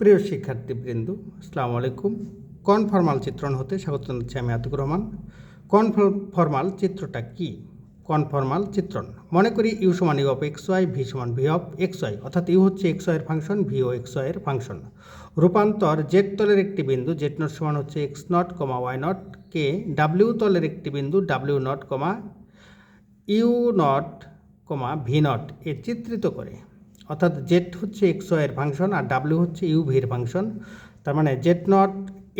প্রিয় শিক্ষার্থীবৃন্দ, আসসালামু আলাইকুম। কনফর্মাল চিত্রণ হতে স্বাগত জানাচ্ছি আমি আতিকুর রহমান। কনফর্মাল চিত্রটা কি? কনফর্মাল চিত্রণ। মনে করি ইউ সমান U of X Y, V সমান ভি অফ এক্স ওয়াই, অর্থাৎ ইউ হচ্ছে এক্স ওয়াইয়ের ফাংশন, ভি ও এক্স ওয়াইয়ের ফাংশন। রূপান্তর জেড তলের একটি বিন্দু জেড নট সমান হচ্ছে X naught comma Y naught K W তলের একটি বিন্দু W naught comma U naught comma V naught এ চিত্রিত করে। অর্থাৎ জেড হচ্ছে এক্সের ফাংশন আর ডাব্লিউ হচ্ছে ইউ ভির ফাংশন তার মানে জেড নট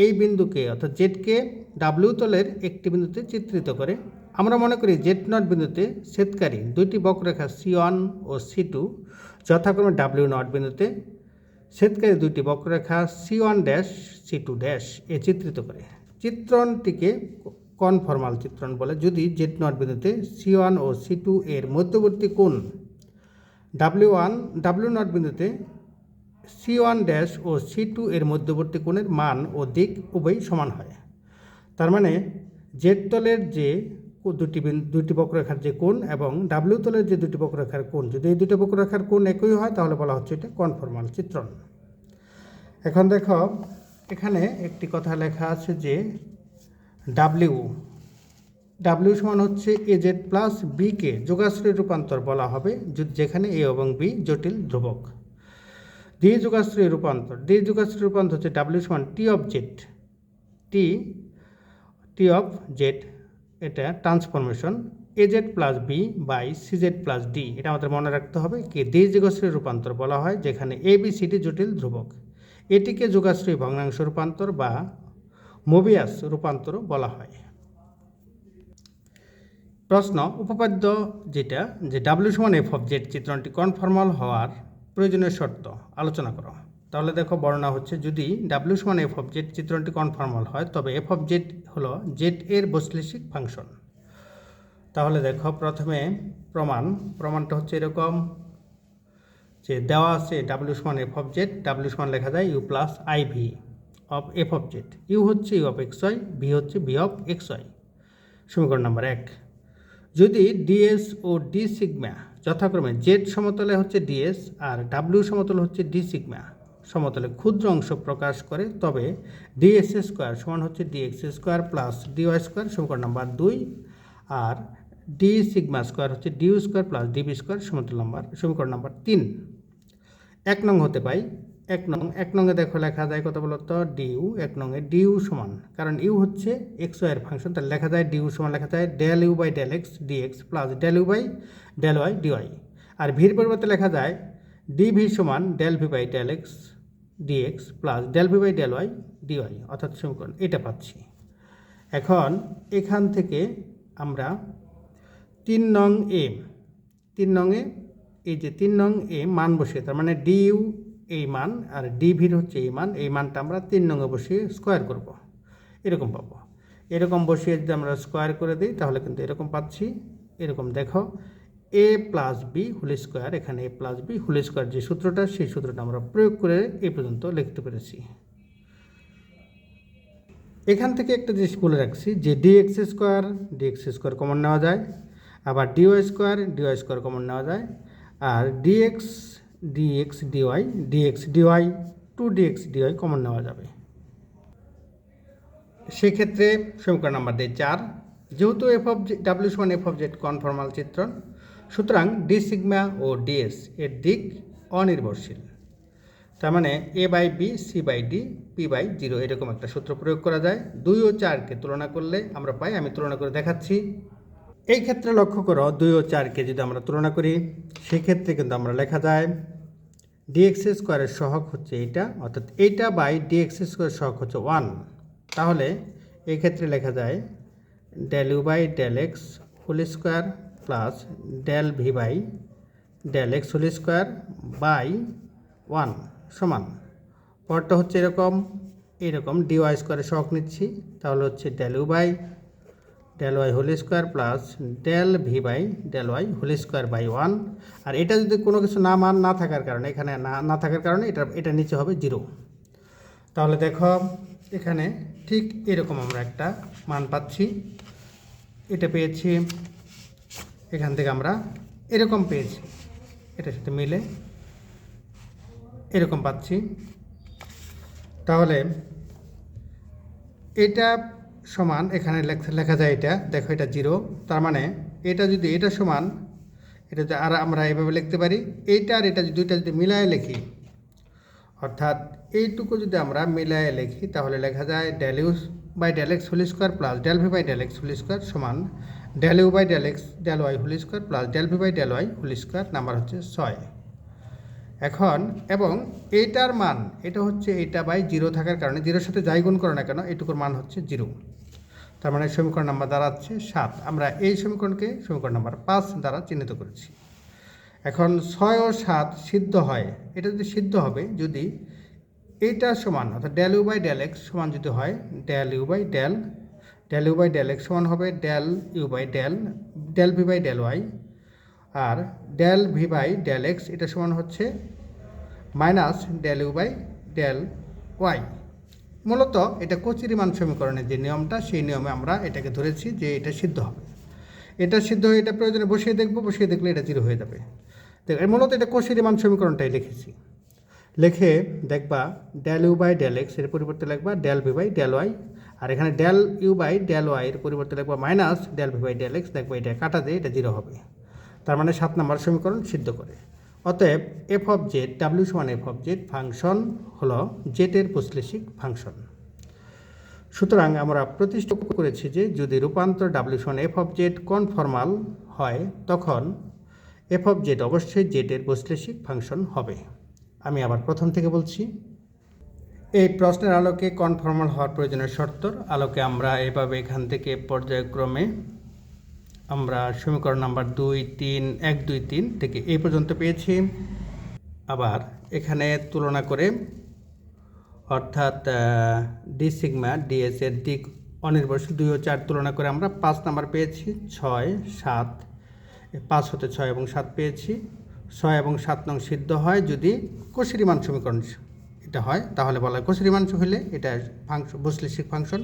এই বিন্দুকে, অর্থাৎ জেডকে ডাব্লিউ তলের একটি বিন্দুতে চিত্রিত করে। আমরা মনে করি জেড নট বিন্দুতে ছেদকারী দুইটি বক্ররেখা সি ওয়ান ও সি টু যথাক্রমে ডাব্লিউ নট বিন্দুতে। ছেদকারী দুইটি বক্ররেখা C one dash C two dash এ চিত্রিত করে। চিত্রণটিকে কনফর্মাল চিত্রণ বলে। যদি জেড নট বিন্দুতে সি ওয়ান ও সি টু এর মধ্যবর্তী কোণ ডাব্লিউ ওয়ান ডাব্লিউ নট বিন্দুতে সি ওয়ান ড্যাশ ও সি টু এর মধ্যবর্তী কোণের মান ও দিক উভয়ই সমান হয়। তার মানে জেড তলের যে দুটি দুটি বক্ররেখার যে কোণ এবং ডাব্লিউ তলের যে দুটি বক্ররেখার কোণ, যদি এই দুটি বক্ররেখার কোণ একই হয়, তাহলে বলা হচ্ছে এটা কনফর্মাল চিত্রণ। এখন দেখো, এখানে একটি কথা লেখা আছে যে ডাব্লিউ ডাব্লিউ সমান হচ্ছে এ জেড প্লাস বিকে যোগাশ্রী রূপান্তর বলা হবে যেখানে এ এবং বি জটিল ধ্রুবক। দ্বি যোগাশ্রী রূপান্তর। দ্বি যোগাশ্রী রূপান্তর হচ্ছে ডাব্লিউ সমান T of Z T T of Z এটা transformation A Z plus B by C Z plus D এটা আমাদের মনে রাখতে হবে কি দ্বি যোগাশ্রী রূপান্তর বলা হয়, যেখানে এ বি সি ডি জটিল ধ্রুবক। এটিকে যোগাশ্রয় ভগ্নাংশ রূপান্তর বা মোবিয়াস রূপান্তর বলা হয়। প্রশ্ন, উপপাদ্য যেটা, যে ডাব্লিউ সমান এফ অফ জেড চিত্রণটি কনফর্মাল হওয়ার প্রয়োজনীয় শর্ত, আলোচনা করো। তাহলে দেখো বর্ণনা হচ্ছে, যদি ডাব্লিউ সমান এফ অফ জেড চিত্রণটি কনফর্মাল হয়, তবে এফ অফ জেড হলো জেড এর বৈশ্লেষিক ফাংশন তাহলে দেখো প্রথমে প্রমাণ, প্রমাণটা হচ্ছে এরকম, যে দেওয়া আছে ডাব্লিউ সমান এফ অফ জেড ডাব্লিউ সমান লেখা যায় U plus I V of F of Z U হচ্ছে U of X Y V হচ্ছে ভি অফ এক্স ওয়াই সমীকরণ নাম্বার এক। যদি ডিএস ও ডি সিগমা যথাক্রমে জেড সমতলে হচ্ছে ডিএস আর ডাব্লিউ সমতলে হচ্ছে ডি সিগমা সমতলে ক্ষুদ্র অংশ প্রকাশ করে, তবে ডিএস স্কোয়ার সমান হচ্ছে DX square plus DY square সমীকরণ নাম্বার দুই আর ডি সিগমা স্কোয়ার হচ্ছে DU square plus DB square সমতল নাম্বার সমীকরণ নাম্বার তিন। এক নং হতে পাই এক নং, এক নংয়ে দেখো লেখা যায় কত বলতো? ডিউ এক নংয়ে ডিউ সমান। কারণ ইউ হচ্ছে এক্স ওয়াইয়ের ফাংশন তাহলে লেখা যায় ডিউ সমান, লেখা যায় del U by del X DX plus del U by del Y DY আর ভির পরিবর্তে লেখা যায় ডি ভি সমান del V by del X DX plus del V by del Y DY অর্থাৎ সমীকরণ। এটা পাচ্ছি। এখন এখান থেকে আমরা তিন নং এ তিন নংয়ে এই যে তিন নং এ মান বসিয়ে, তার মানে ডি ইউ এই মান আর ডি ভির হচ্ছে এই মান এই মানটা আমরা তিন নংয়ে বসিয়ে স্কোয়ার করব। এরকম পাবো। এরকম বসিয়ে যদি আমরা স্কোয়ার করে দিই, তাহলে কিন্তু এরকম পাচ্ছি। এরকম দেখো A plus B whole square এখানে A plus B whole square যে সূত্রটা, সেই সূত্রটা আমরা প্রয়োগ করে এই পর্যন্ত লিখতে পেরেছি। এখান থেকে একটা জিনিস বলে রাখছি, যে DX square DX square common নেওয়া যায়। আবার DY square DY square common নেওয়া যায়। আর DX DX DY DX DY two DX DY common নেওয়া যাবে। সেক্ষেত্রে সমীকরণ নাম্বার দেয় চার। যেহেতু এফ অফ ডাব্লিউ সমান এফ অফ জেড কনফর্মাল চিত্রণ সুতরাং ডি সিগমা ও ডিএস এর দিক অনির্ভরশীল। তার মানে A by B C by D P by zero এরকম একটা সূত্র প্রয়োগ করা যায়। দুই ও চারকে তুলনা করলে আমরা পাই, আমি তুলনা করে দেখাচ্ছি। এই ক্ষেত্রে লক্ষ্য করো, দুই ও চারকে যদি আমরা তুলনা করি, সেক্ষেত্রে কিন্তু আমরা লেখা যায় ডিএক্স স্কোয়ারের সহগ হচ্ছে এইটা, অর্থাৎ এইটা বাই ডিএক্স স্কোয়ারের সহগ হচ্ছে ওয়ান তাহলে এই ক্ষেত্রে লেখা যায় del U by del X whole square plus del V by del X whole square by one সমান। পরটা হচ্ছে এরকম এরকম ডিওয়াই স্কোয়ারের শখ নিচ্ছি, তাহলে হচ্ছে del U by del Y whole square plus del V by del Y whole square by one আর এটা যদি কোনো কিছু না মান না থাকার কারণে, এখানে না না থাকার কারণে এটা এটা নিচে হবে জিরো তাহলে দেখো, এখানে ঠিক এরকম আমরা একটা মান পাচ্ছি। এটা পেয়েছি, এখান থেকে আমরা এরকম পেয়েছি। এটার সাথে মিলে এরকম পাচ্ছি। তাহলে এটা সমান, এখানে লেখ- যায় এটা, দেখো এটা জিরো তার মানে এটা যদি এটা সমান, এটা আর আমরা এভাবে লিখতে পারি, এইটা আর এটা যদি দুইটা যদি মিলায় লিখি, অর্থাৎ এইটুকু যদি আমরা মিলায় লিখি, তাহলে লেখা যায় del U's by del X whole square plus del V by del X whole square সমান del U by del X del Y whole square plus del V by del Y whole square number হচ্ছে ছয়। এখন, এবং এইটার মান, এটা হচ্ছে এইটা বাই জিরো থাকার কারণে জিরোর সাথে যাই গুণ করো না কেন এটুকুর মান হচ্ছে জিরো তার মানে সমীকরণ নাম্বার দাঁড়াচ্ছে সাত। আমরা এই সমীকরণকে সমীকরণ নাম্বার পাঁচ দ্বারা চিহ্নিত করেছি। এখন ছয় ও সাত সিদ্ধ হয়। এটা যদি সিদ্ধ হবে, যদি এইটা সমান, অর্থাৎ del U by del X সমান যদি হয় del U by del del U by del X সমান হবে del U by del del V by del Y R del V by del X এটা সমান হচ্ছে minus del U by del Y মূলত এটা কচিরিমান সমীকরণের যে নিয়মটা, সেই নিয়মে আমরা এটাকে ধরেছি যে এটা সিদ্ধ হবে। এটা সিদ্ধ হয়ে এটা প্রয়োজনে বসিয়ে দেখব, বসিয়ে দেখলে এটা জিরো হয়ে যাবে। মূলত এটা কচিরিমান সমীকরণটাই লিখেছি। লিখে দেখবা ডেল ইউ বাই ডেল এক্সের পরিবর্তে লিখবা del V by del Y আর এখানে del U by del Y এর পরিবর্তে লিখবা minus del V by del X দেখবা এটা কাটা দিয়ে এটা জিরো হবে। তার মানে সাত নম্বর সমীকরণ সিদ্ধ করে। অতএব এফ অফ জেড ডাব্লিউ সমান এফ অফ জেড ফাংশন হল জেটের বৈশ্লেষিক ফাংশন। সুতরাং আমরা প্রতিষ্ঠা করেছি যে যদি রূপান্তর ডাব্লিউ সমান এফ অফ জেড কনফর্মাল হয়, তখন এফ অফ জেড অবশ্যই জেটের বৈশ্লেষিক ফাংশন হবে। আমি আবার প্রথম থেকে বলছি। এই প্রশ্নের আলোকে কনফর্মাল হওয়ার প্রয়োজনীয় শর্তর আলোকে আমরা এভাবে এখান থেকে পর্যায়ক্রমে আমরা সমীকরণ নাম্বার দুই, তিন, এক, দুই, তিন থেকে এই পর্যন্ত পেয়েছি। আবার এখানে তুলনা করে অর্থাৎ ডি সিগমা ডিএস এর দিক অনির্ভরশীল দুই ও চার তুলনা করে আমরা পাঁচ নাম্বার পেয়েছি। ছয়, সাত, পাঁচ হতে ছয় এবং সাত পেয়েছি। ছয় এবং সাত নং সিদ্ধ হয় যদি কোশিরিমান সমীকরণ এটা হয়, তাহলে বলা হয় কোশিরিমান হলে এটা ফাংশন বৈশ্লেষিক ফাংশন।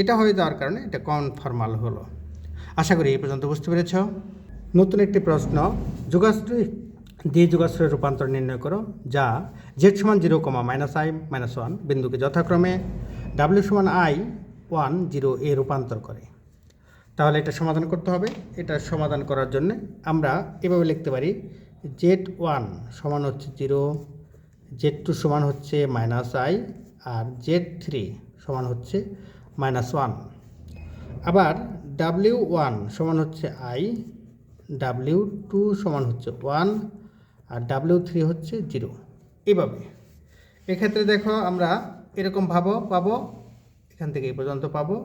এটা হয়ে যাওয়ার কারণে এটা কনফর্মাল হলো। আশা করি এই পর্যন্ত বুঝতে পেরেছ। নতুন একটি প্রশ্ন, যোগাশ্রী দিয়ে যোগাশ্রয়ের রূপান্তর নির্ণয় করো, যা জেড সমান zero comma minus I minus one বিন্দুকে যথাক্রমে ডাব্লিউ সমান আই ওয়ান জিরো এ রূপান্তর করে। তাহলে এটা সমাধান করতে হবে। এটা সমাধান করার জন্য আমরা এভাবে লিখতে পারি জেড ওয়ান সমান হচ্ছে জিরো জেড টু সমান হচ্ছে মাইনাস আই আর জেড থ্রি সমান হচ্ছে মাইনাস ওয়ান আবার ডাব্লিউ ওয়ান সমান হচ্ছে আই ডাব্লিউ টু সমান হচ্ছে ওয়ান আর ডাব্লিউ থ্রি হচ্ছে জিরো এভাবে। এক্ষেত্রে দেখো আমরা এরকম ভাবো, পাবো, এখান থেকে এই পর্যন্ত পাবো।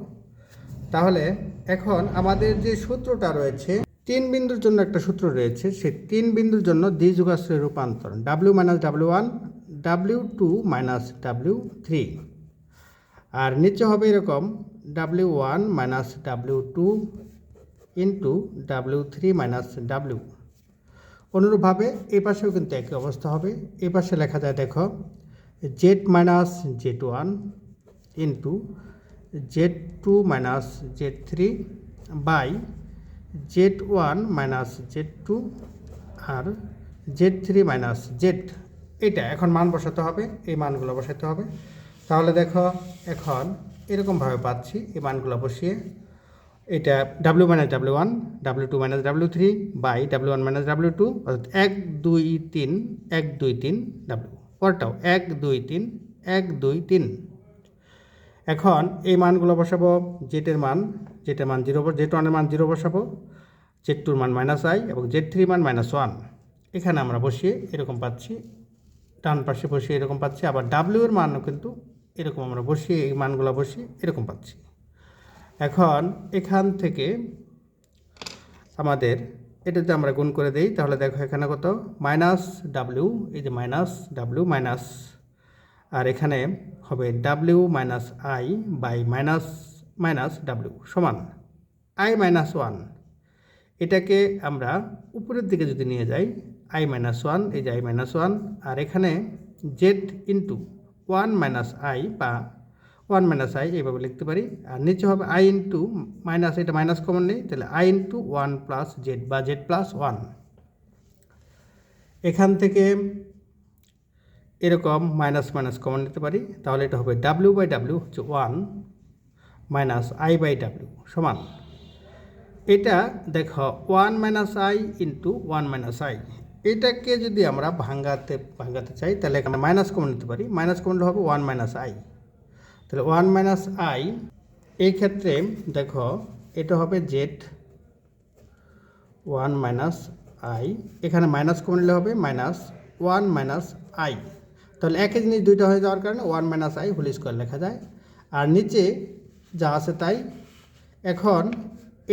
তাহলে এখন আমাদের যে সূত্রটা রয়েছে, তিন বিন্দুর জন্য একটা সূত্র রয়েছে, সেই তিন বিন্দুর জন্য দ্বিযুগাশ্রয়ের রূপান্তর W minus W one W two minus W three আর নিচে হবে এরকম W one minus W two into W three minus W অনুরূপভাবে এই পাশেও কিন্তু একই অবস্থা হবে। এই পাশে লেখা যায়, দেখো Z minus Z one into Z two minus Z three by Z one minus Z two R Z three minus Z এটা এখন মান বসাতে হবে, এই মানগুলো বসাতে হবে। তাহলে দেখো, এখন এরকমভাবে পাচ্ছি, এই মানগুলো বসিয়ে। এটা W minus W one W two minus W three by W one minus W two অর্থাৎ এক, দুই, তিন, এক, দুই, তিন ডাব্লিউ পরটাও এক, দুই, তিন, এক, দুই, তিন। এখন এই মানগুলো বসাবো জেটের মান জেটের মান জিরো জেট ওয়ানের মান জিরো বসাবো জেড টুর মান মাইনাস আই এবং জেড থ্রি মান মাইনাস ওয়ান এখানে আমরা বসিয়ে এরকম পাচ্ছি, ডান পাশে বসিয়ে এরকম পাচ্ছি, আবার ডাব্লিউ এর মানও কিন্তু এরকম আমরা বসিয়ে, এই মানগুলো বসিয়ে এরকম পাচ্ছি। এখন এখান থেকে আমাদের এটা যদি আমরা গুণ করে দেই, তাহলে দেখো এখানে কত? মাইনাস ডাব্লিউ, এই যে মাইনাস ডাব্লিউ মাইনাস, আর এখানে হবে W minus I by minus minus W সমান আই মাইনাস ওয়ান। এটাকে আমরা উপরের দিকে যদি নিয়ে যাই, আই মাইনাস ওয়ান, এই যে আই মাইনাস ওয়ান, আর এখানে Z into one minus I বা ওয়ান মাইনাস আই এইভাবে লিখতে পারি। আর নিচে হবে আই ইন্টু মাইনাস এটা মাইনাস কমন নেই, তাহলে I into one plus Z বা জেড প্লাস ওয়ান এখান থেকে এরকম মাইনাস মাইনাস কমন নিতে পারি। তাহলে এটা হবে ডাব্লিউ বাই ডাব্লিউ হচ্ছে one minus I by W সমান। এটা দেখো one minus I into one minus I এটাকে যদি আমরা ভাঙ্গাতে ভাঙ্গাতে চাই, তাহলে এখানে মাইনাস কমন নিতে পারি। মাইনাস কমন হবে ওয়ান মাইনাস আই তাহলে ওয়ান মাইনাস আই এই ক্ষেত্রে দেখো, এটা হবে জেড ওয়ান মাইনাস আই এখানে মাইনাস কমন নিলে হবে মাইনাস ওয়ান মাইনাস আই তাহলে একই জিনিস দুইটা হয়ে যাওয়ার কারণে one minus I whole square লেখা যায়। আর নিচে যা আছে তাই। এখন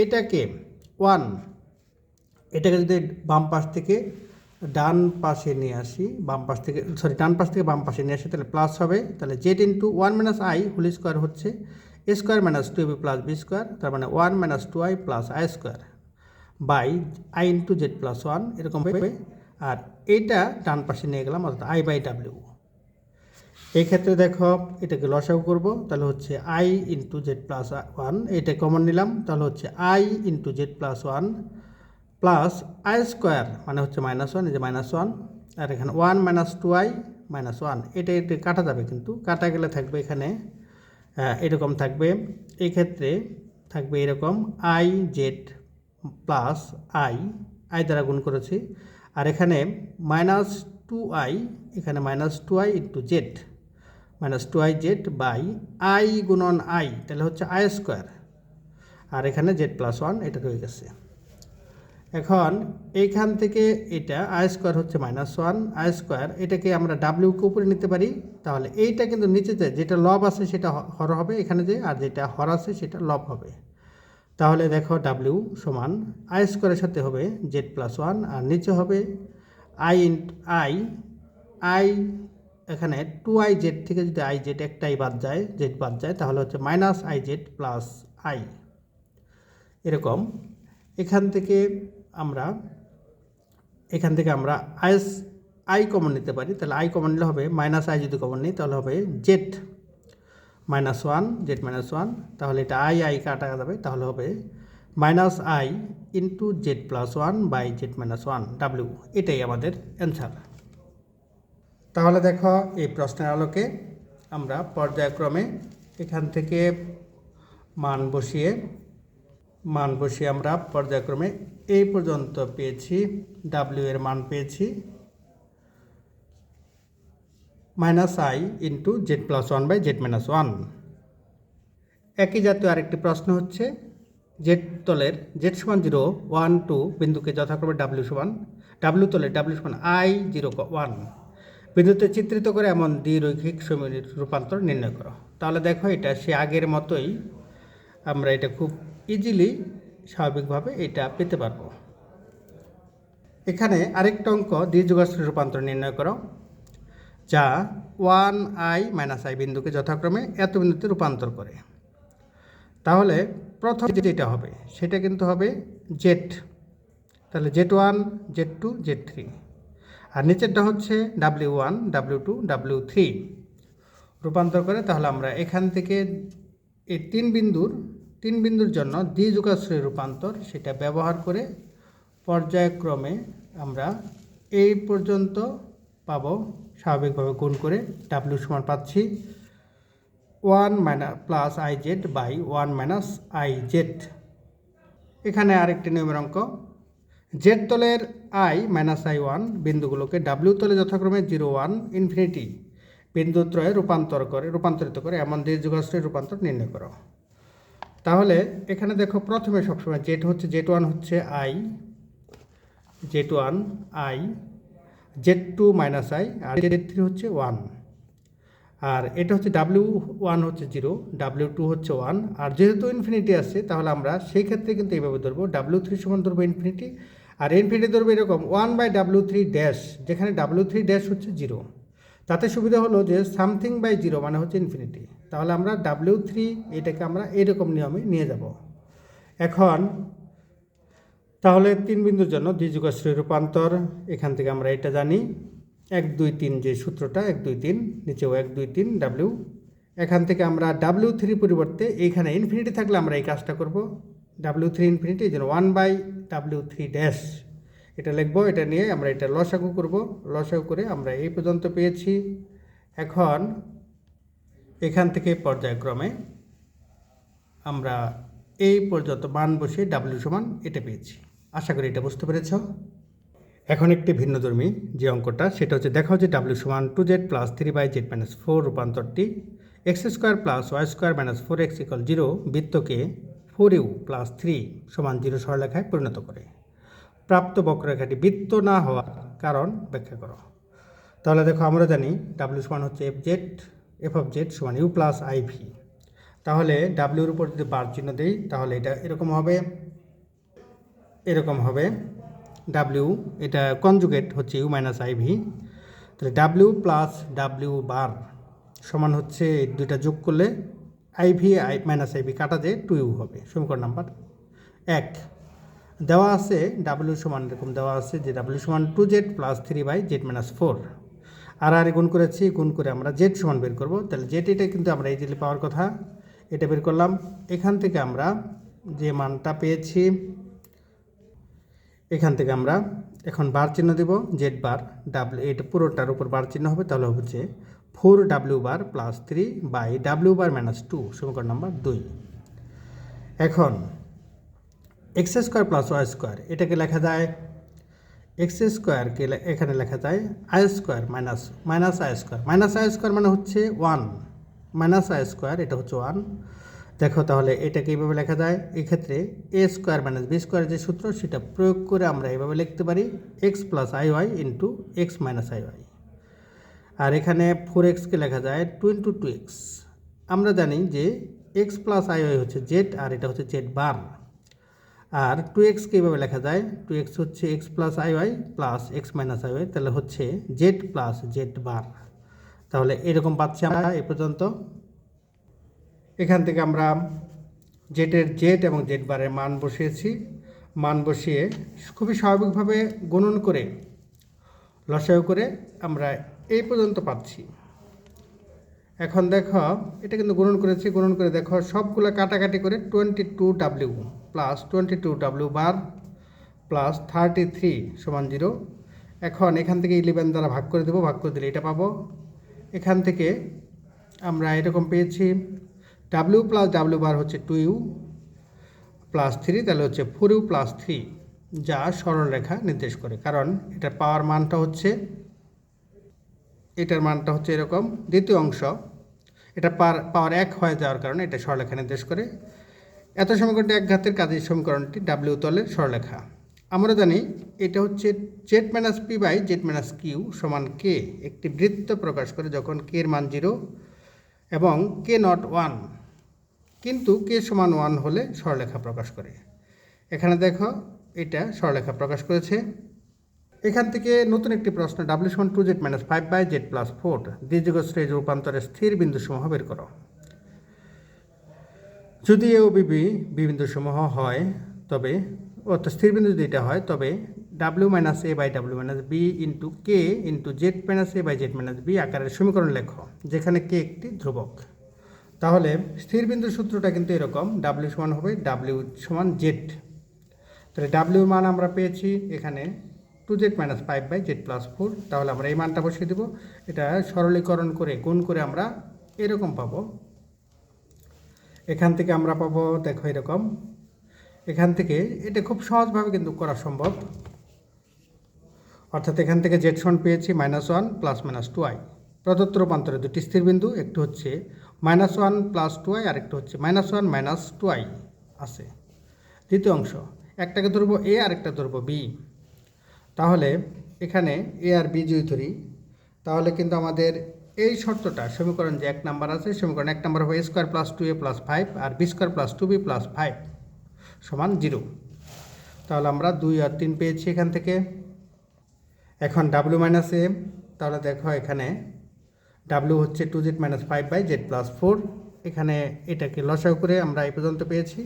এটাকে ওয়ান এটাকে যদি বাম পাশ থেকে ডান পাশে নিয়ে আসি, বাম পাশ থেকে সরি ডান পাশ থেকে বাম পাশে নিয়ে আসি, তাহলে প্লাস হবে, তাহলে Z into one minus I whole square হচ্ছে A square minus two B plus B square তার মানে one minus two I plus I square by I into Z plus one এরকম হবে। আর এইটা ডান পাশে নিয়ে গেলাম, অর্থাৎ আই বাই ডাব্লিউ এই ক্ষেত্রে দেখো, এটাকে লসাগু করব, তাহলে হচ্ছে I into Z plus one এটা কমন নিলাম, তাহলে হচ্ছে I into Z plus one plus I square মানে হচ্ছে মাইনাস ওয়ান এই যে মাইনাস ওয়ান আর এখানে one minus two I minus one এটা এটা কাটা যাবে কিন্তু, কাটা গেলে থাকবে এখানে এরকম থাকবে এই ক্ষেত্রে থাকবে এরকম I Z plus I I দ্বারা গুণ করেছি, আর এখানে মাইনাস টু আই এখানে minus two I into Z minus two I Z by I গুণন আই তাহলে হচ্ছে আই স্কোয়ার আর এখানে জেড প্লাস ওয়ান এটা রয়ে গেছে। এখন এইখান থেকে এটা আই স্কোয়ার হচ্ছে মাইনাস ওয়ান আই স্কোয়ার এটাকে আমরা ডাব্লিউকে উপরে নিতে পারি। তাহলে এইটা কিন্তু নিচেতে যেটা লব আছে সেটা হর হবে এখানে যে, আর যেটা হর আছে সেটা লব হবে। তাহলে দেখো ডাব্লিউ সমান আই স্কোয়ারের সাথে হবে জেড প্লাস ওয়ান আর নিচে হবে আই ইন আই আই এখানে টু আই জেড থেকে যদি আই জেড একটাই বাদ যায় জেড বাদ যায়, তাহলে হচ্ছে minus I Z plus I এরকম। এখান থেকে আমরা, এখান থেকে আমরা আইস, আই কমন নিতে পারি। তাহলে আই কমন নিলে হবে মাইনাস আই যদি কমন নিই, তাহলে হবে Z minus one Z minus one তাহলে এটা আই আই কাটা যাবে তাহলে হবে minus I into Z plus one by Z minus one W এটাই আমাদের অ্যান্সার তাহলে দেখো এই প্রশ্নের আলোকে আমরা পর্যায়ক্রমে এখান থেকে মান বসিয়ে মান বসিয়ে আমরা পর্যায়ক্রমে এই পর্যন্ত পেয়েছি ডাব্লিউ এর মান পেয়েছি minus I into Z plus one by Z minus one একই জাতীয় আরেকটি প্রশ্ন হচ্ছে জেড তলের জেড সমান জিরো ওয়ান টু বিন্দুকে যথাক্রমে ডাব্লিউ সমান ডাব্লিউ তলের ডাব্লিউ সমান আই জিরো ওয়ান বিন্দুতে চিত্রিত করে এমন দ্বিরৈখিক সমীর রূপান্তর নির্ণয় করো। তাহলে দেখো এটা সে আগের মতোই, আমরা এটা খুব ইজিলি স্বাভাবিকভাবে এটা পেতে পারব। এখানে আরেকটা অঙ্ক দ্বিযুগাশ্রী রূপান্তর নির্ণয় করো, যা ওয়ান আই মাইনাস আই বিন্দুকে যথাক্রমে এত বিন্দুতে রূপান্তর করে। তাহলে প্রথম যেটা হবে, সেটা কিন্তু হবে জেড। তাহলে Z one, Z two, Z three. আর নিচেরটা হচ্ছে W one, W two, W three. রূপান্তর করে তাহলে আমরা এখান থেকে এই তিন বিন্দুর তিন বিন্দুর জন্য দ্বিযুগাশ্রী রূপান্তর সেটা ব্যবহার করে পর্যায়ক্রমে আমরা এই পর্যন্ত পাবো, স্বাভাবিকভাবে গুণ করে ডাব্লিউ সমান পাচ্ছি। One minus plus I Z by one minus I Z এখানে আরেকটি নিয়মের অঙ্ক। জেড তলের আই মাইনাস আই ওয়ান বিন্দুগুলোকে ডাব্লিউ তলে যথাক্রমে জিরো ওয়ান ইনফিনিটি বিন্দুত্রয়ে রূপান্তর করে, রূপান্তরিত করে, এমন দীর্ঘশ্রী রূপান্তর নির্ণয় করো। তাহলে এখানে দেখো প্রথমে সবসময় জেড হচ্ছে, জেড ওয়ান হচ্ছে I, Z one I, Z two minus I, R Z three হচ্ছে ওয়ান। আর এটা হচ্ছে ডাব্লিউ ওয়ান হচ্ছে জিরো, ডাব্লিউ টু হচ্ছে ওয়ান। আর যেহেতু ইনফিনিটি আছে, তাহলে আমরা সেই ক্ষেত্রে কিন্তু এইভাবে ধরবো, ডাব্লিউ থ্রি সমান ধরবো ইনফিনিটি। আর ইনফিনিটি ধরবো এরকম one by W three dash, যেখানে ডাব্লিউ থ্রি ড্যাশ হচ্ছে জিরো। তাতে সুবিধা হলো যে সামথিং বাই জিরো মানে হচ্ছে ইনফিনিটি। তাহলে আমরা ডাব্লিউ থ্রি এটাকে আমরা এরকম নিয়মে নিয়ে যাব। এখন তাহলে তিন বিন্দুর জন্য দ্বিযুগাশ্রী রূপান্তর, এখান থেকে আমরা এটা জানি। এক, দুই, তিন যে সূত্রটা, এক, দুই, তিন, নিচেও এক, দুই, তিন ডাব্লিউ এখান থেকে আমরা ডাব্লিউ থ্রি পরিবর্তে এইখানে ইনফিনিটি থাকলে আমরা এই কাজটা করব। ডাব্লিউ থ্রি ইনফিনিটি জন্য one by W three dash এটা লিখব, এটা নিয়ে আমরা এটা লসাগু করব। লসাগু করে আমরা এই পর্যন্ত পেয়েছি। এখন এখান থেকে পর্যায়ক্রমে আমরা এই পর্যন্ত মান বসে ডাব্লিউ সমান এটা পেয়েছি। আশা করি এটা বুঝতে পেরেছ। এখন একটি ভিন্নধর্মী যে অঙ্কটা, সেটা হচ্ছে দেখা হচ্ছে ডাব্লিউ সমান two Z plus three by Z minus four রূপান্তরটি X square plus Y square minus four X equal zero বৃত্তকে four U plus three সমান জিরো সরলেখায় পরিণত করে। প্রাপ্ত বক্ররেখাটি বৃত্ত না হওয়ার কারণ ব্যাখ্যা করো। তাহলে দেখো আমরা জানি ডাব্লিউ সমান হচ্ছে F Z F of Z সমান ইউ প্লাস আই ভি তাহলে ডাব্লিউর উপর যদি বার চিহ্ন দিই, তাহলে এটা এরকম হবে। এরকম হবে। ডাব্লিউ এটা কনজুগেট হচ্ছে ইউ মাইনাস আই ভি তাহলে ডাব্লিউ প্লাস ডাব্লিউ বার সমান হচ্ছে এই দুইটা যোগ করলে I V I minus I V কাটা যে টু ইউ হবে, সমীকরণ নাম্বার এক। দেওয়া আছে ডাব্লিউ সমান এরকম দেওয়া আছে যে ডাব্লিউ সমান two Z plus three by Z minus four আর আর গুণ করেছি গুণ করে আমরা জেড সমান বের করব। তাহলে জেড এটা কিন্তু আমরা ইজিলি পাওয়ার কথা। এটা বের করলাম। এখান থেকে আমরা যে মানটা পেয়েছি, এখান থেকে আমরা এখন বার চিহ্ন দেব, জেড বার ডাব্লিউ এটা পুরোটার উপর বার চিহ্ন হবে, তাহলে হচ্ছে four W bar plus three by W bar minus two সমীকরণ নাম্বার দুই। এখন X square plus Y square এটাকে লেখা যায় এক্স স্কোয়ারকে এখানে লেখা যায় I square minus minus I square minus I square মানে হচ্ছে ওয়ান মাইনাস আই স্কোয়ার এটা হচ্ছে ওয়ান দেখো তাহলে এটাকে এইভাবে লেখা যায়? এক্ষেত্রে এ স্কোয়ার মাইনাস বি স্কোয়ারের যে সূত্র, সেটা প্রয়োগ করে আমরা এইভাবে লিখতে পারি X plus I Y into X minus I Y আর এখানে ফোর এক্সকে লেখা যায় টু ইন্টু টু এক্স আমরা জানি যে এক্স প্লাস আই ওয়াই হচ্ছে জেড আর এটা হচ্ছে জেড বার আর টু এক্সকে এইভাবে লেখা যায়? টু এক্স হচ্ছে X plus I Y plus X minus I Y তাহলে হচ্ছে জেড প্লাস জেড বার তাহলে এরকম পাচ্ছি আমরা এ পর্যন্ত। এখান থেকে আমরা জেটের জেড এবং জেড বারের মান বসিয়েছি। মান বসিয়ে খুবই স্বাভাবিকভাবে গুণন করে লসায়ু করে আমরা এই পর্যন্ত পাচ্ছি। এখন দেখো, এটা কিন্তু গুণন করেছি, গুণন করে দেখো সবগুলো কাটাকাটি করে twenty two W plus twenty two W bar plus thirty three সমান জিরো এখন এখান থেকে ইলেভেন দ্বারা ভাগ করে দেবো, ভাগ করে দিলে এটা পাবো। এখান থেকে আমরা এরকম পেয়েছি। ডাব্লিউ প্লাস ডাব্লিউ বার হচ্ছে টু ইউ প্লাস থ্রি তাহলে হচ্ছে ফোর ইউ প্লাস থ্রি যা সরলরেখা নির্দেশ করে। কারণ এটার পাওয়ার মানটা হচ্ছে, এটার মানটা হচ্ছে এরকম। দ্বিতীয় অংশ, এটা পাওয়ার এক হয়ে যাওয়ার কারণে এটা সরলেখা নির্দেশ করে। এত সমীকরণটি এক ঘাতের কাজের সমীকরণটি ডাব্লিউ তলের সরলেখা আমরা জানি এটা হচ্ছে Z minus P by Z minus Q সমান কে একটি বৃত্ত প্রকাশ করে যখন কে এর মান জিরো এবং কে নট ওয়ান কিন্তু কে সমান ওয়ান হলে সরলেখা প্রকাশ করে। এখানে দেখো, এটা সরলেখা প্রকাশ করেছে। এখান থেকে নতুন একটি প্রশ্ন ডাব্লিউ সমান two Z minus five by Z plus four দ্বিযোগ শ্রেণির রূপান্তরের স্থির বিন্দু সমূহ বের করো। যদি এ ও বিবি বিবিন্দু সমূহ হয়, তবে অর্থাৎ স্থির বিন্দু যদি এটা হয়, তবে W minus A by W minus B into K into Z minus A by Z minus B আকারের সমীকরণ লেখো, যেখানে কে একটি ধ্রুবক। তাহলে স্থির বিন্দুর সূত্রটা কিন্তু এরকম ডাব্লিউ সমান হবে ডাব্লিউ সমান জেড তাহলে ডাব্লিউর মান আমরা পেয়েছি এখানে two Z minus five by Z plus four তাহলে আমরা এই মানটা বসিয়ে দেবো। এটা সরলীকরণ করে গুণ করে আমরা এরকম পাবো। এখান থেকে আমরা পাবো, দেখো এরকম। এখান থেকে, এটা খুব সহজভাবে কিন্তু করা সম্ভব। অর্থাৎ এখান থেকে জেড সন পেয়েছি minus one plus minus two I প্রদত্ত রূপান্তরে দুটি স্থির বিন্দু, একটি হচ্ছে minus one plus two I আর একটা হচ্ছে minus one minus two I আছে। দ্বিতীয় অংশ, একটাকে ধরবো এ আর একটা ধরবো বি তাহলে এখানে এ আর বি যদি ধরি, তাহলে কিন্তু আমাদের এই শর্তটা, সমীকরণ যে এক নাম্বার আছে, সমীকরণ এক নাম্বার হবে A square plus two A plus five R B square plus two B plus five সমান জিরো। তাহলে আমরা দুই আর তিন পেয়েছি এখান থেকে। এখন ডাব্লিউ মাইনাস এ, তাহলে দেখো এখানে ডাব্লিউ হচ্ছে two Z minus five by Z plus four. এখানে এটাকে লসাও করে আমরা এই পর্যন্ত পেয়েছি।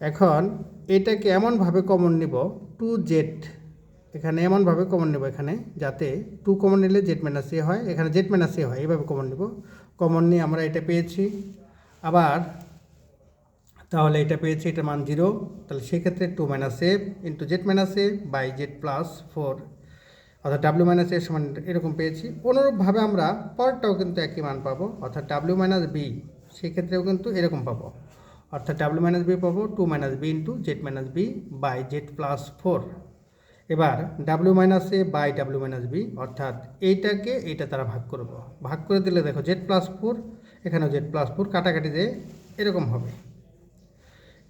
এখন এটাকে এমনভাবে কমন নিব, টু জেড এখানে এমনভাবে কমন নেব এখানে, যাতে টু কমন নিলে জেড মাইনাস এ হয়, এখানে জেড মাইনাস এ হয়, এইভাবে কমন নেব। কমন নিয়ে আমরা এটা পেয়েছি। আবার, তাহলে এটা পেয়েছি এটা মান জিরো তাহলে সেক্ষেত্রে two minus A into Z minus A by Z plus four অর্থাৎ ডাব্লিউ মাইনাস এ সমান এরকম পেয়েছি। অনুরূপভাবে আমরা পরেরটাও কিন্তু একই মান পাবো, অর্থাৎ ডাব্লিউ মাইনাস বি সেক্ষেত্রেও কিন্তু এরকম পাবো। অর্থাৎ ডাব্লিউ মাইনাস বি পাবো two minus B into Z minus B by Z plus four এবার W minus A by W minus B অর্থাৎ এইটাকে এইটা তারা ভাগ করব। ভাগ করে দিলে দেখো জেড প্লাস ফোর এখানেও জেড প্লাস ফোর কাটাকাটি দিয়ে এরকম হবে।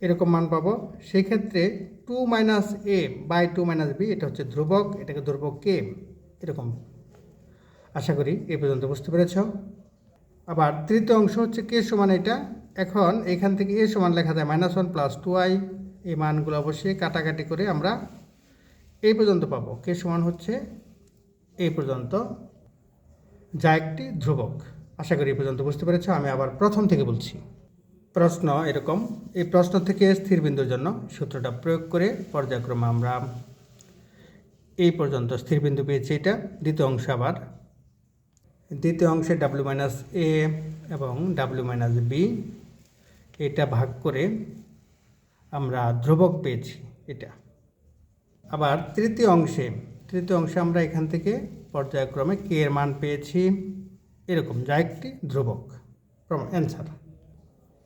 এরকম মান পাবো। সেক্ষেত্রে two minus A by two minus B এটা হচ্ছে ধ্রুবক, এটাকে ধ্রুবক কে এরকম। আশা করি এই পর্যন্ত বুঝতে পেরেছ। আবার তৃতীয় অংশ হচ্ছে কে সমান এটা। এখন এখান থেকে এ সমান লেখা যায় minus one plus two I এই মানগুলো অবশ্যই কাটাকাটি করে আমরা এই পর্যন্ত পাবো। কে সমান হচ্ছে এই পর্যন্ত। যা একটি ধ্রুবক। আশা করি এই পর্যন্ত বুঝতে পেরেছ, আমি আবার প্রথম থেকে বলছি। প্রশ্ন এরকম। এই প্রশ্ন থেকে স্থির বিন্দুর জন্য সূত্রটা প্রয়োগ করে পর্যায়ক্রমে আমরা এই পর্যন্ত স্থির বিন্দু পেয়েছি এটা। দ্বিতীয় অংশ আবার। দ্বিতীয় অংশে ডাব্লিউ মাইনাস এ এবং ডাব্লিউ মাইনাস বি এটা ভাগ করে আমরা ধ্রুবক পেয়েছি এটা। আবার তৃতীয় অংশে তৃতীয় অংশে আমরা এখান থেকে পর্যায়ক্রমে কে এর মান পেয়েছি। এরকম, যা একটি ধ্রুবক। অ্যান্সার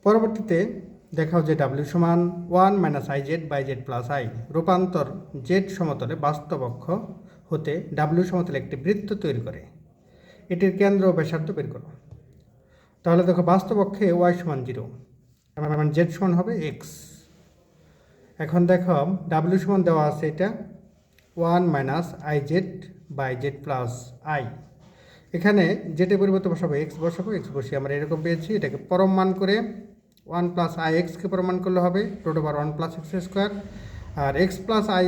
পরবর্তীতে দেখাও যে ডাব্লিউ সমান one minus I Z by Z plus I রূপান্তর জেড সমতলে বাস্তব অক্ষ হতে ডাব্লিউ সমতলে একটি বৃত্ত তৈরি করে। এটির কেন্দ্র ও ব্যাসার্ধ বের করো। তাহলে দেখো বাস্তব অক্ষে ওয়াই সমান জিরো মানে জেড সমান হবে এক্স এখন দেখো ডাব্লিউ সমান দেওয়া আছে এটা। One minus I Z by Z plus I. এখানে জেটের পরিবর্তে বসাবো, এক্স বসাবো, এক্স বসিয়ে আমরা এরকম পেয়েছি। এটাকে পরম মান করে ওয়ান প্লাস আই এক্সকে পরম মান করলে হবে root over one plus X square. R X plus I,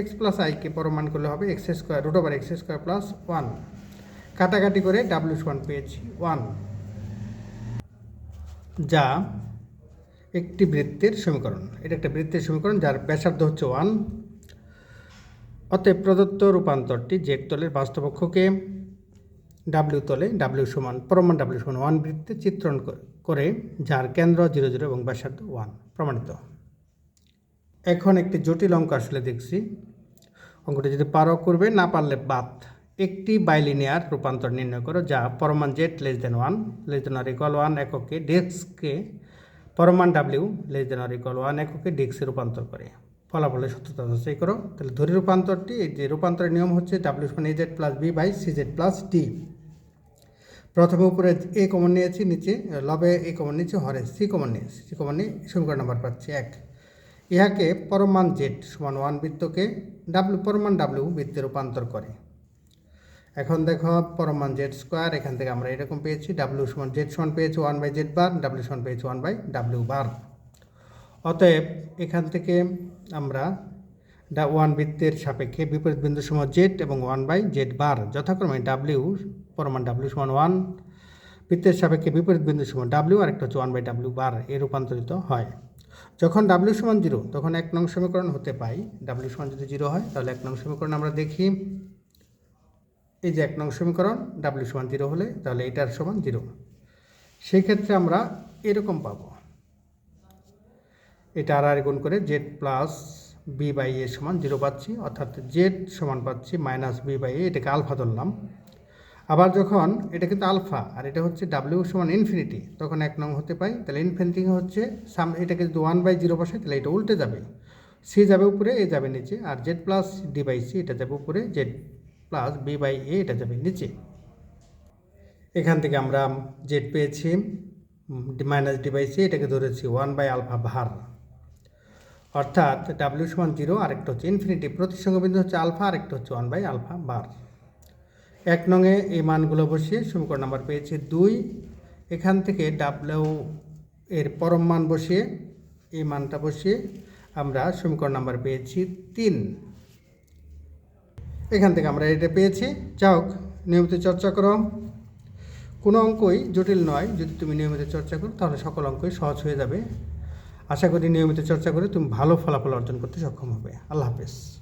X plus আইকে পরম মান করলে হবে, X square root over X square plus one. কাটাকাটি করে ডাব্লিউ ওয়ান পেয়েছি, ওয়ান। যা একটি বৃত্তের সমীকরণ। এটা একটা বৃত্তের সমীকরণ যার ব্যাসার্ধ হচ্ছে ওয়ান। অতএব প্রদত্ত রূপান্তরটি জেড তলের বাস্তবক্ষকে ডাব্লিউ তলে ডাব্লিউ সমান, প্রমাণ ডাব্লিউ সমান ওয়ান বৃত্তে চিত্রণ করে যার কেন্দ্র জিরো জিরো এবং ব্যাসার্ধ ওয়ান প্রমাণিত। এখন একটি জটিল অঙ্ক আসলে দেখছি। অঙ্কটি যদি পারো করবে, না পারলে বাদ। একটি বাইলিনিয়ার রূপান্তর নির্ণয় করো যা পরমাণ Z less than one less than or equal one এককে ডেস্ককে পরমাণ W less than or equal one এককে ডেস্কে রূপান্তর করে। ফলাফলের সত্যতা যাচাই করো। তাহলে ধরি রূপান্তরটি যে রূপান্তরের নিয়ম হচ্ছে ডাব্লিউ সমান A Z plus B by C Z plus D প্রথমে উপরে এ কমন নিয়েছি, নিচে লবে এ কমন নিয়েছি হরে সি কমন নিয়েছি সি কমন নিয়ে সমীকরণ নাম্বার পাচ্ছি এক। ইহাকে পরমাণ জেড সমান ওয়ান বৃত্তকে ডাব্লিউ পরমাণ ডাব্লিউ বৃত্তে রূপান্তর করে। এখন দেখো পরমাণ জেড স্কোয়ার এখান থেকে আমরা এরকম পেয়েছি ডাব্লিউ সমান জেড সমান পেয়েছি one by Z bar W সমান পেয়েছি ওয়ান বাই ডাব্লিউ বার অতএব এখান থেকে আমরা ওয়ান বৃত্তের সাপেক্ষে বিপরীত বিন্দু সমান জেড এবং ওয়ান বাই জেড বার যথাক্রমে ডাব্লিউ পরমাণ ডাব্লিউ সমান ওয়ান বৃত্তের সাপেক্ষে বিপরীত বিন্দু সমান ডাব্লিউ আর একটা হচ্ছে ওয়ান বাই ডাব্লিউ বার এ রূপান্তরিত হয়। যখন ডাব্লিউ সমান জিরো তখন এক নং সমীকরণ হতে পাই ডাব্লিউ সমান যদি জিরো হয়, তাহলে এক নং সমীকরণ আমরা দেখি। এই যে এক নং সমীকরণ ডাব্লিউ সমান জিরো হলে তাহলে এটার সমান জিরো সেই ক্ষেত্রে আমরা এরকম পাবো। এটা আর আর গুণ করে Z plus B by A সমান জিরো পাচ্ছি, অর্থাৎ জেড সমান পাচ্ছি মাইনাস বি বাই এ এটাকে আলফা ধরলাম। আবার যখন এটা কিন্তু আলফা, আর এটা হচ্ছে ডাব্লিউ সমান ইনফিনিটি তখন এক নং হতে পাই, তাহলে ইনফিনিটি হচ্ছে সাম, এটাকে যদি ওয়ান বাই জিরো বসে তাহলে এটা উল্টে যাবে। সি যাবে উপরে এ যাবে নিচে, আর Z plus D by C এটা যাবে উপরে Z plus B by A এটা যাবে নিচে। এখান থেকে আমরা জেড পেয়েছি মাইনাস ডি বাই সি এটাকে ধরেছি ওয়ান বাই আলফা ভার অর্থাৎ ডাব্লিউ সমান জিরো আরেকটা হচ্ছে ইনফিনিটি প্রতিসঙ্গ বিন্দু হচ্ছে আলফা আরেকটা হচ্ছে ওয়ান বাই আলফা বার এক নঙে এই মানগুলো বসিয়ে সমীকরণ নাম্বার পেয়েছি দুই। এখান থেকে ডাব্লিউ এর পরম মান বসিয়ে, এই মানটা বসিয়ে আমরা সমীকরণ নাম্বার পেয়েছি তিন। এখান থেকে আমরা এটা পেয়েছি। যা হোক, নিয়মিত চর্চা করো। কোনো অঙ্কই জটিল নয়। যদি তুমি নিয়মিত চর্চা করো, তাহলে সকল অঙ্কই সহজ হয়ে যাবে। আশা করি নিয়মিত চর্চা করে তুমি ভালো ফলাফল অর্জন করতে সক্ষম হবে। আল্লাহ হাফেজ।